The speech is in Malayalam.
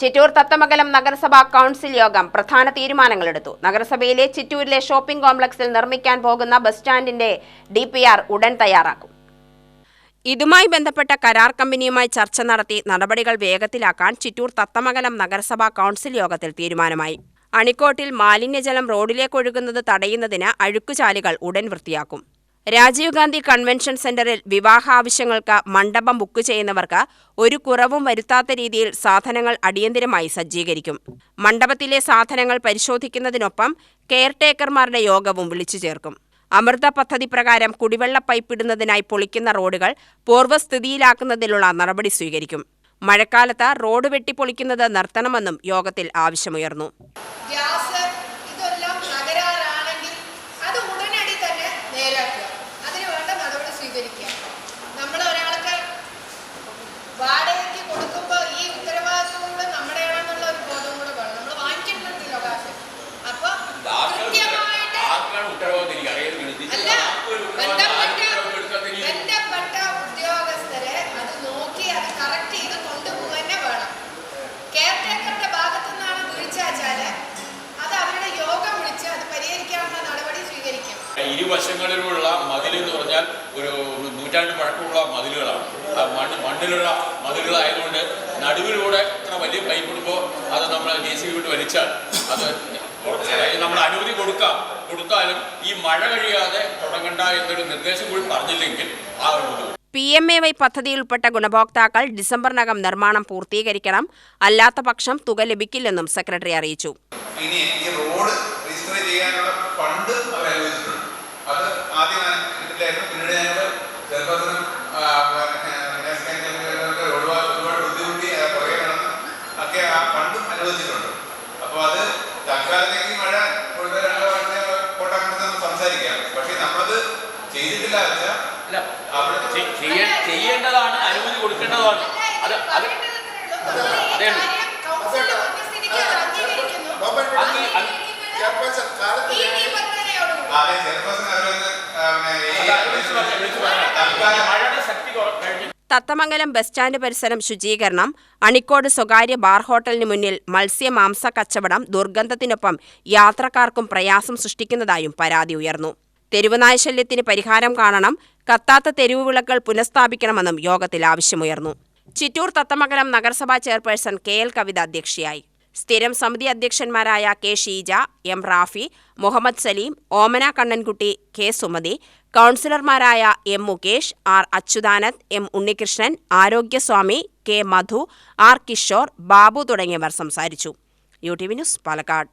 ചിറ്റൂർ തത്തമംഗലം നഗരസഭാ കൗൺസിൽ യോഗം പ്രധാന തീരുമാനങ്ങളെടുത്തു. നഗരസഭയിലെ ചിറ്റൂരിലെ ഷോപ്പിംഗ് കോംപ്ലക്സിൽ നിർമ്മിക്കാൻ പോകുന്ന ബസ് സ്റ്റാൻഡിന്റെ ഡി ഉടൻ തയ്യാറാക്കും. ഇതുമായി ബന്ധപ്പെട്ട കരാർ കമ്പനിയുമായി ചർച്ച നടത്തി നടപടികൾ വേഗത്തിലാക്കാൻ ചിറ്റൂർ തത്തമംഗലം നഗരസഭാ കൗൺസിൽ യോഗത്തിൽ തീരുമാനമായി. അണിക്കോട്ടിൽ മാലിന്യജലം റോഡിലേക്ക് ഒഴുകുന്നത് തടയുന്നതിന് അഴുക്കുചാലുകൾ ഉടൻ വൃത്തിയാക്കും. രാജീവ് ഗാന്ധി കൺവെൻഷൻ സെന്ററിൽ വിവാഹ ആവശ്യങ്ങൾക്ക് മണ്ഡപം ബുക്ക് ചെയ്യുന്നവർക്ക് ഒരു കുറവും വരുത്താത്ത രീതിയിൽ സാധനങ്ങൾ അടിയന്തിരമായി സജ്ജീകരിക്കും. മണ്ഡപത്തിലെ സാധനങ്ങൾ പരിശോധിക്കുന്നതിനൊപ്പം കെയർടേക്കർമാരുടെ യോഗവും വിളിച്ചു ചേർക്കും. അമൃത പദ്ധതി പ്രകാരം കുടിവെള്ള പൈപ്പ് ഇടുന്നതിനായി പൊളിക്കുന്ന റോഡുകൾ പൂർവസ്ഥിതിയിലാക്കുന്നതിനുള്ള നടപടി സ്വീകരിക്കും. മഴക്കാലത്ത് റോഡ് വെട്ടിപ്പൊളിക്കുന്നത് നിർത്തണമെന്നും യോഗത്തിൽ ആവശ്യമുയർന്നു. ഗ്യാസ് ഇതെല്ലാം അത് ഉടനടി തന്നെ നേരാക്കുക സ്വീകരിക്കും ഇരുവശങ്ങളിലുള്ള മതിൽ എന്ന് പറഞ്ഞാൽ ഒരു നൂറ്റാണ്ട് പഴക്കമുള്ള മതിലുകളാണ്. ആ മണ്ണ് മണ്ണിലുള്ള മതിലുകളായതുകൊണ്ട് നടുവിലൂടെ ഇത്ര വലിയ പൈപ്പ് ഇടുമ്പോൾ അത് നമ്മൾ ജെ സി വിട്ട് വലിച്ചാൽ അത് നമ്മൾ അനുമതി കൊടുക്കാം. കൊടുത്താലും ഈ മഴ കഴിയാതെ തുടങ്ങണ്ട എന്നൊരു നിർദ്ദേശം കൂടി പറഞ്ഞില്ലെങ്കിൽ ആ ഒരു പി എം എ വൈ പദ്ധതിയിൽ ഉൾപ്പെട്ട ഗുണഭോക്താക്കൾ ഡിസംബറിനകം നിർമ്മാണം പൂർത്തീകരിക്കണം. അല്ലാത്ത പക്ഷം തുക ലഭിക്കില്ലെന്നും സെക്രട്ടറി അറിയിച്ചു. ഇനി ഈ റോഡ് ഫണ്ടും അനുവദിച്ചിട്ടുണ്ട്. അപ്പോൾ അത് തൽക്കാലത്തേക്ക് മഴ കൊണ്ടുവരാനുള്ള കോട്ടാക്കണമെന്ന് സംസാരിക്കാം. പക്ഷേ നമ്മളത് ചെയ്തിട്ടില്ല വെച്ചാൽ അല്ല ചെ- ചെയ്യ- ചെയ്യേണ്ടതാണ് അനുമതി കൊടുക്കേണ്ടതാണ്. അത് അത് അതേ. അത്. അത് അതെ. ചെറുപ്പത്തിന് അവരൊന്ന് അത് അത്. മഴയുടെ ശക്തി കഴിഞ്ഞ്. തത്തമംഗലം ബസ് സ്റ്റാൻഡ് പരിസരം ശുചീകരണം. അണിക്കോട് സ്വകാര്യ ബാർ ഹോട്ടലിന് മുന്നിൽ മത്സ്യ മാംസ കച്ചവടം ദുർഗന്ധത്തിനൊപ്പം യാത്രക്കാർക്കും പ്രയാസം സൃഷ്ടിക്കുന്നതായും പരാതി ഉയർന്നു. തെരുവുനായ ശല്യത്തിന് പരിഹാരം കാണണം കത്താത്ത തെരുവു വിളക്കുകൾ പുനഃസ്ഥാപിക്കണമെന്നും യോഗത്തിൽ ആവശ്യമുയർന്നു. ചിറ്റൂർ തത്തമംഗലം നഗരസഭാ ചെയർപേഴ്സൺ കെ എൽ കവിത അധ്യക്ഷയായി. സ്ഥിരം സമിതി അധ്യക്ഷന്മാരായ K Sheeja M Rafi Muhammad Salim Omana Kannankutty K Sumathi കൗൺസിലർമാരായ M Mukesh R Achuthanand M Unnikrishnan Arogyaswamy K Madhu R Kishore Babu തുടങ്ങിയവർ സംസാരിച്ചു. U T V news Palakkad.